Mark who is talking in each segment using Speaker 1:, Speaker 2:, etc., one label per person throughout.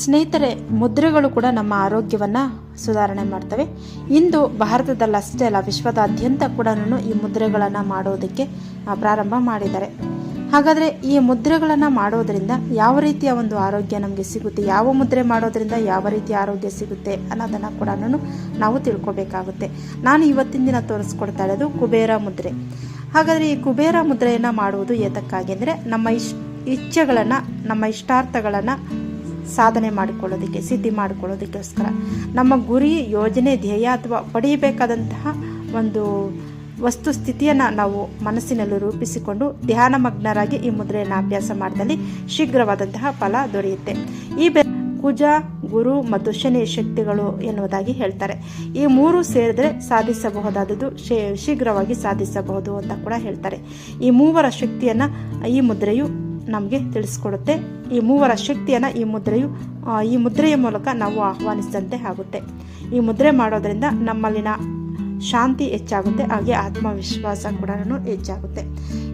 Speaker 1: ಸ್ನೇಹಿತರೆ, ಮುದ್ರೆಗಳು ಕೂಡ ನಮ್ಮ ಆರೋಗ್ಯವನ್ನು ಸುಧಾರಣೆ ಮಾಡ್ತವೆ. ಇಂದು ಭಾರತದಲ್ಲಷ್ಟೇ ಅಲ್ಲ, ವಿಶ್ವದಾದ್ಯಂತ ಕೂಡ ಈ ಮುದ್ರೆಗಳನ್ನು ಮಾಡೋದಕ್ಕೆ ಪ್ರಾರಂಭ ಮಾಡಿದ್ದಾರೆ. ಹಾಗಾದರೆ ಈ ಮುದ್ರೆಗಳನ್ನು ಮಾಡೋದರಿಂದ ಯಾವ ರೀತಿಯ ಒಂದು ಆರೋಗ್ಯ ನಮಗೆ ಸಿಗುತ್ತೆ, ಯಾವ ಮುದ್ರೆ ಮಾಡೋದರಿಂದ ಯಾವ ರೀತಿಯ ಆರೋಗ್ಯ ಸಿಗುತ್ತೆ ಅನ್ನೋದನ್ನು ಕೂಡ ನಾವು ತಿಳ್ಕೊಬೇಕಾಗುತ್ತೆ. ನಾನು ಇವತ್ತಿನ ದಿನ ತೋರಿಸ್ಕೊಡ್ತಾ ಇರೋದು ಕುಬೇರ ಮುದ್ರೆ. ಹಾಗಾದರೆ ಈ ಕುಬೇರ ಮುದ್ರೆಯನ್ನು ಮಾಡುವುದು ಏತಕ್ಕಾಗಿ ಅಂದರೆ ನಮ್ಮ ಇಶ್ ಇಚ್ಛೆಗಳನ್ನು, ನಮ್ಮ ಇಷ್ಟಾರ್ಥಗಳನ್ನು ಸಾಧನೆ ಮಾಡಿಕೊಳ್ಳೋದಕ್ಕೆ, ಸಿದ್ಧಿ ಮಾಡಿಕೊಳ್ಳೋದಕ್ಕೋಸ್ಕರ. ನಮ್ಮ ಗುರಿ, ಯೋಜನೆ, ಧ್ಯೇಯ ಅಥವಾ ಪಡೆಯಬೇಕಾದಂತಹ ಒಂದು ವಸ್ತು ಸ್ಥಿತಿಯನ್ನು ನಾವು ಮನಸ್ಸಿನಲ್ಲಿ ರೂಪಿಸಿಕೊಂಡು ಧ್ಯಾನಮಗ್ನರಾಗಿ ಈ ಮುದ್ರೆಯನ್ನು ಅಭ್ಯಾಸ ಮಾಡಿದಲ್ಲಿ ಶೀಘ್ರವಾದಂತಹ ಫಲ ದೊರೆಯುತ್ತೆ. ಈ ಬೆ ಕುಜ, ಗುರು ಮತ್ತು ಶನಿ ಶಕ್ತಿಗಳು ಎನ್ನುವುದಾಗಿ ಹೇಳ್ತಾರೆ. ಈ ಮೂರು ಸೇರಿದ್ರೆ ಸಾಧಿಸಬಹುದಾದದ್ದು ಶೀಘ್ರವಾಗಿ ಸಾಧಿಸಬಹುದು ಅಂತ ಕೂಡ ಹೇಳ್ತಾರೆ. ಈ ಮೂವರ ಶಕ್ತಿಯನ್ನು ಈ ಮುದ್ರೆಯು ನಮಗೆ ತಿಳಿಸ್ಕೊಡುತ್ತೆ. ಈ ಮೂವರ ಶಕ್ತಿಯನ್ನು ಈ ಮುದ್ರೆಯು ಈ ಮುದ್ರೆಯ ಮೂಲಕ ನಾವು ಆಹ್ವಾನಿಸಿದಂತೆ ಆಗುತ್ತೆ. ಈ ಮುದ್ರೆ ಮಾಡೋದರಿಂದ ನಮ್ಮಲ್ಲಿನ ಶಾಂತಿ ಹೆಚ್ಚಾಗುತ್ತೆ, ಹಾಗೆ ಆತ್ಮವಿಶ್ವಾಸ ಕೂಡ ಹೆಚ್ಚಾಗುತ್ತೆ.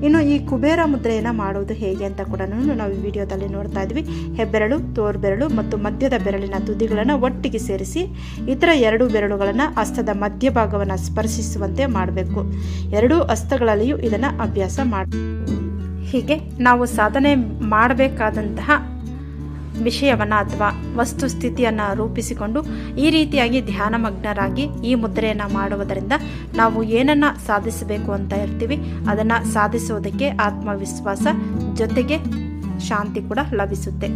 Speaker 1: ಇನ್ನು ಈ ಕುಬೇರ ಮುದ್ರೆಯನ್ನು ಮಾಡೋದು ಹೇಗೆ ಅಂತ ಕೂಡ ನಾವು ಈ ವಿಡಿಯೋದಲ್ಲಿ ನೋಡ್ತಾ ಇದ್ವಿ. ಹೆಬ್ಬೆರಳು, ತೋರ್ಬೆರಳು ಮತ್ತು ಮಧ್ಯದ ಬೆರಳಿನ ತುದಿಗಳನ್ನು ಒಟ್ಟಿಗೆ ಸೇರಿಸಿ ಇತರ ಎರಡು ಬೆರಳುಗಳನ್ನು ಹಸ್ತದ ಮಧ್ಯಭಾಗವನ್ನು ಸ್ಪರ್ಶಿಸುವಂತೆ ಮಾಡಬೇಕು. ಎರಡೂ ಹಸ್ತಗಳಲ್ಲಿಯೂ ಇದನ್ನು ಅಭ್ಯಾಸ ಮಾಡಿ ಹೀಗೆ ನಾವು ಸಾಧನೆ ಮಾಡಬೇಕಾದಂತಹ ವಿಷಯವನ್ನು ಅಥವಾ ವಸ್ತು ಸ್ಥಿತಿಯನ್ನು ರೂಪಿಸಿಕೊಂಡು ಈ ರೀತಿಯಾಗಿ ಧ್ಯಾನಮಗ್ನರಾಗಿ ಈ ಮುದ್ರೆಯನ್ನು ಮಾಡುವುದರಿಂದ ನಾವು ಏನನ್ನು ಸಾಧಿಸಬೇಕು ಅಂತ ಇರ್ತೀವಿ, ಅದನ್ನು ಸಾಧಿಸುವುದಕ್ಕೆ ಆತ್ಮವಿಶ್ವಾಸ ಜೊತೆಗೆ ಶಾಂತಿ ಕೂಡ ಲಭಿಸುತ್ತೆ.